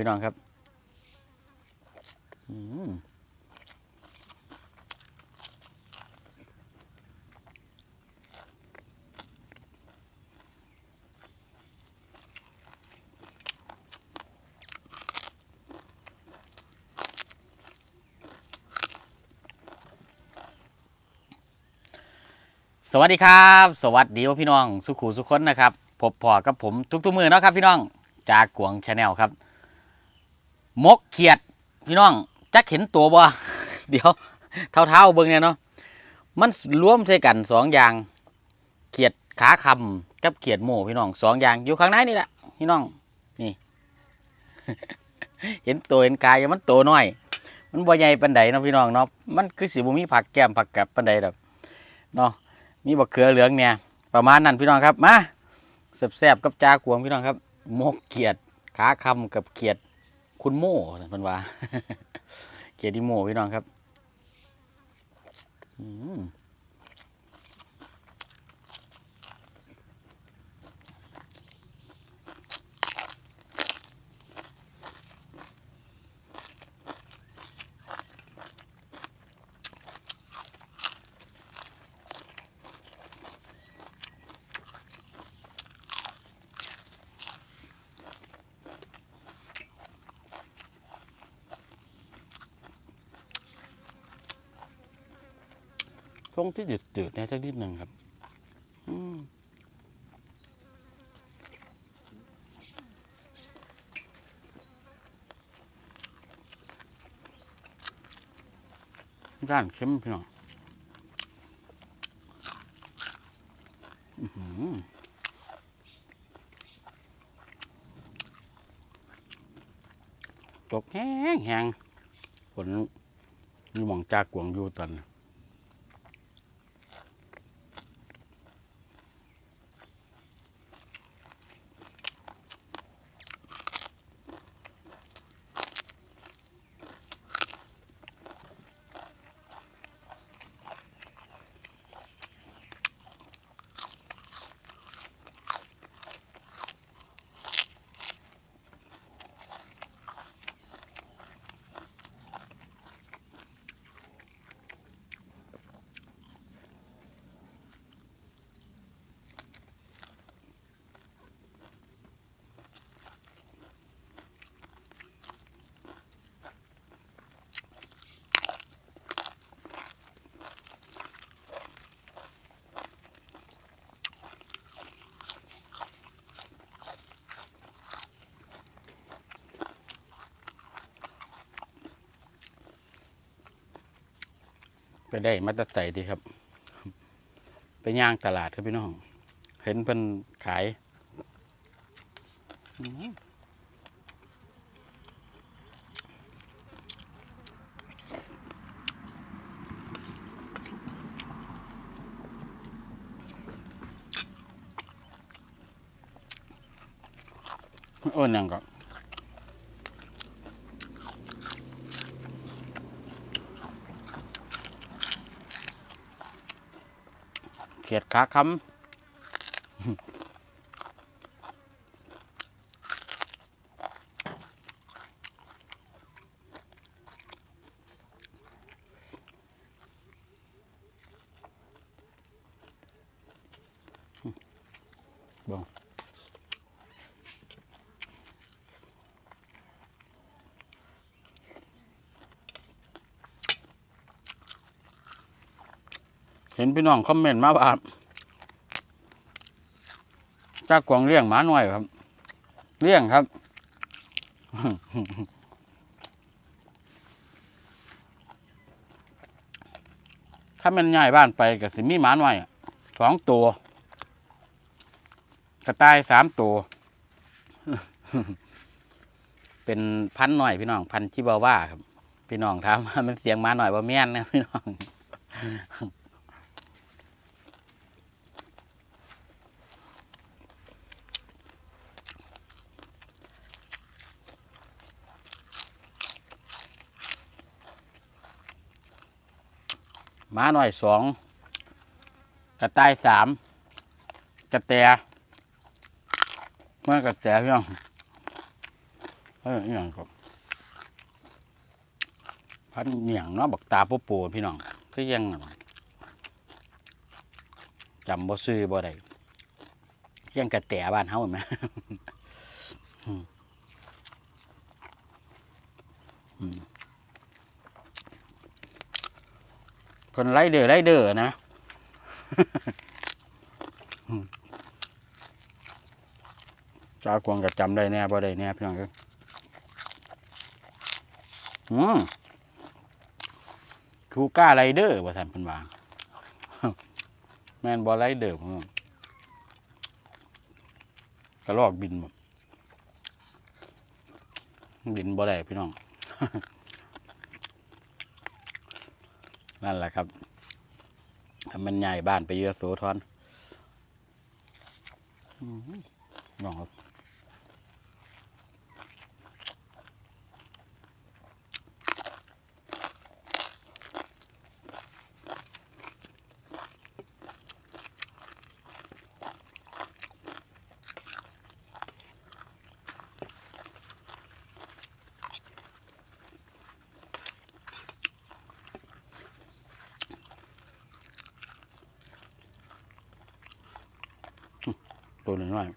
พี่น้องครับสวัสดีครับ สวัสดีพี่น้อง สุขูสุขคนนะครับพบพอกับผมทุกๆมือเนาะครับพี่น้องจากกวงชาแนลครับ มกเขียด พี่น้องจักเห็นตัวบ่เดี๋ยวเท้าๆเบิ่งเนี่ยเนาะมันรวมใส่กันสองอย่างเขียดขาคำกับเขียดหมูพี่น้องสองอย่างอยู่ข้างในนี่แหละพี่น้องนี่ เห็นตัวเห็นกายมันโตน้อย มันบ่ใหญ่ปานใดเนาะพี่น้องเนาะมันคือสิบ่มีผักแก้มผักกับปานใดดอกเนาะมีบักเขือเหลืองเนี่ย ประมาณนั้นพี่น้องครับมาแซ่บๆกับจากวงพี่น้องครับ มกเขียดขาคำกับเขียด คุณโม่เพิ่นว่า เกียรติโม่พี่น้องครับ อืม งที่จืดจืดๆเนี่ยสักนิดหนึ่งครับด้านเข้มพี่น้องตกแห้งแห้งฝนอยู่หมองจากกวงอยู่ตอนนี้ ไปได้มาแตะใส่ดีครับ ไปย่างตลาดครับพี่น้อง เห็นเพิ่นขายอื้อหือโอ้ยังก็ เขียดขาคำบ่เห็นพี่น้องคอมเมนต์มาว่าจากกวางเลี้ยงหมาหน่อยครับ เลี้ยงครับ ถ้ามันย้ายบ้านไปก็สิมีหมาหน่อยสองตัว กระต่ายสามตัว เป็นพันหน่อยพี่น้อง พันชิบาว่าครับ พี่น้องถามว่ามันเสียงหมาหน่อยว่าแม่นนะพี่น้อง ม้าหน่อยสองกระต่ายสามกระแตเมื่อกระแตพี่น้องเอออหย่างครับพันอหย่างเนาะบักตาปูปูพี่น้องคือยังจำบ่ซื้อบ่ได้ยังกระแตบ้านเฮาเห็นไหมอืม เพิ่นไล่เด้อไล่เด้อนะอืมจากวงก็จำได้แน่บ่ได้แน่พี่น้องเอ้ยอืมคูก้าไรเดอร์ว่าท่านเพิ่นว่าแมนบ่ไรเดอร์ผมกระลอกบินบ่บินบ่ได้พี่น้อง นั่นแหละครับมันใหญ่บ้านไปเยอะโสธรอืมน้องครับ ตัวน้อย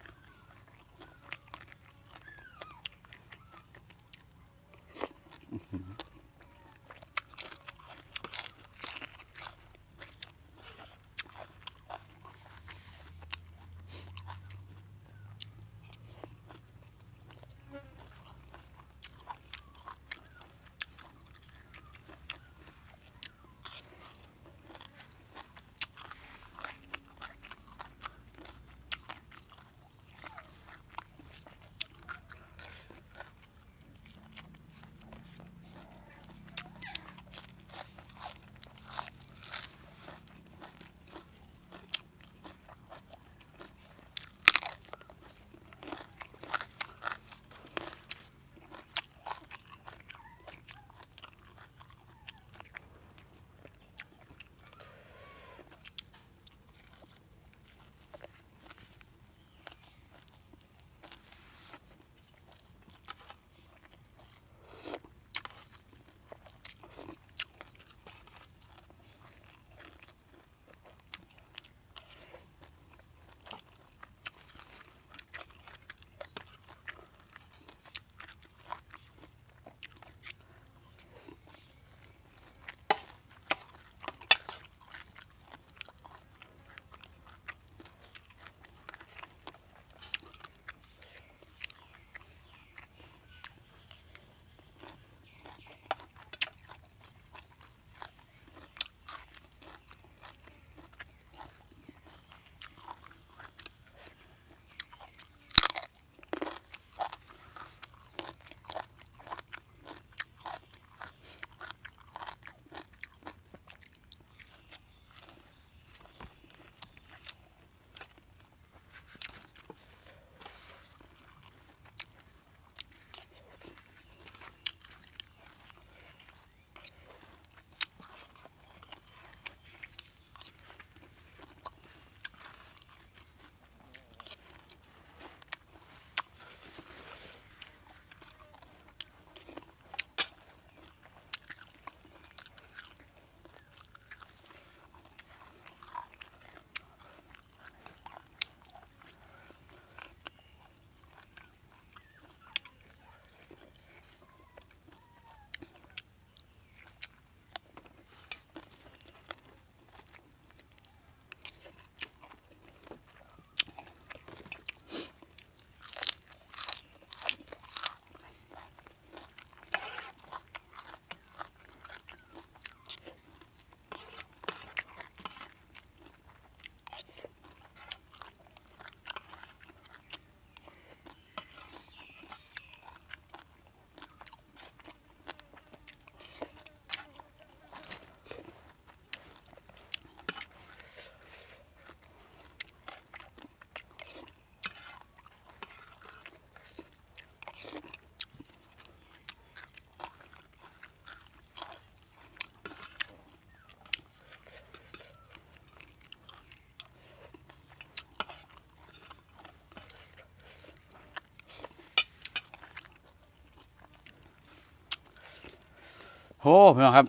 โอ้พี่น้องครับ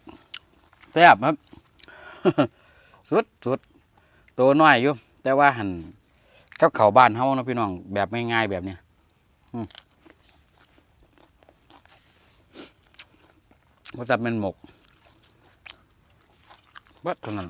แซ่บครับ สุดสุดตัวน้อยอยู่ แต่ว่าหันกับเขาบ้านเฮานะพี่น้อง แบบง่ายๆแบบเนี้ยอืมก็จะเป็นหมกบัดเท่านั้น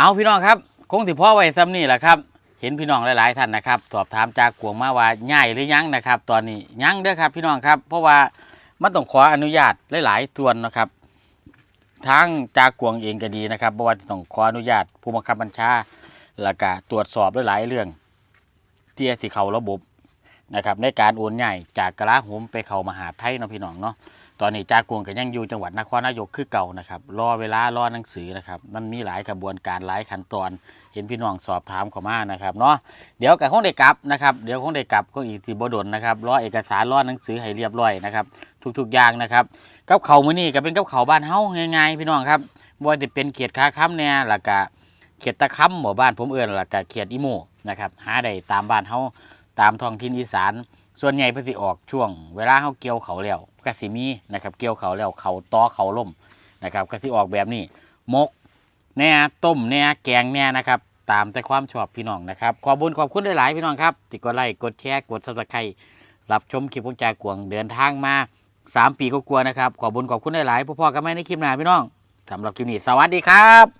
เอาพี่น้องครับคงสิพ่อไว้ซ้ำนี่แหละครับ เห็นพี่น้องหลายๆท่านนะครับ สอบถามจากกวงมาว่าง่ายหรือยังนะครับ ตอนนี้ยังเด้อครับ พี่น้องครับ เพราะว่ามันต้องขออนุญาตหลายๆส่วนนะครับทางจากกวงเองก็ดีนะครับเพราะว่าต้องขออนุญาตผู้บังคับบัญชาแล้วก็ตรวจสอบหลายๆเรื่องที่สิเข้าระบบนะครับในการโอนย้ายจากกลาโหมไปเข้ามหาไทยเนาะพี่น้องเนาะ ตอนนี้จากวงก็ยังอยู่จังหวัดนครนายกคือเก่านะครับ รอเวลารอหนังสือนะครับ มันมีหลายกระบวนการหลายขั้นตอน เห็นพี่น้องสอบถามเข้ามานะครับเนาะ เดี๋ยวกับคงได้กลับนะครับ เดี๋ยวคงได้กลับก็อีกสิบดนนะครับ รอเอกสารรอหนังสือให้เรียบร้อยนะครับ ทุกๆอย่างนะครับ กับเขามือนี้ก็เป็นกับเขาบ้านเฮาง่ายๆพี่น้องครับบ่ว่าจะเป็นเขียดขาค้ำเนี่ยแล้วก็เขียดตะค้ำหมู่บ้านผมเอื้อนแล้วก็เขียดอีโมนะครับ หาได้ตามบ้านเฮาตามท้องถิ่นอีสาน ส่วนใหญ่เพิ่นสิออกช่วง เวลาเฮาเกี่ยวเขาแล้วก็สิมีนะครับเกี่ยวเขาแล้วเขาต่อเขาล่มนะครับก็สิออกแบบนี้มกแหน่ต้มแหน่แกงแหน่นะครับตามแต่ความชอบพี่น้องนะครับ ขอบุญขอบคุณหลายๆพี่น้องครับที่กดไลค์กดแชร์กดซับสไครต์รับชมคลิปของจากวงเดินทางมา 3 ปีก็กลัวนะครับ ขอบุญขอบคุณหลายๆพ่อๆกันไหมในคลิปหน้าพี่น้องสำหรับคลิปนี้สวัสดีครับ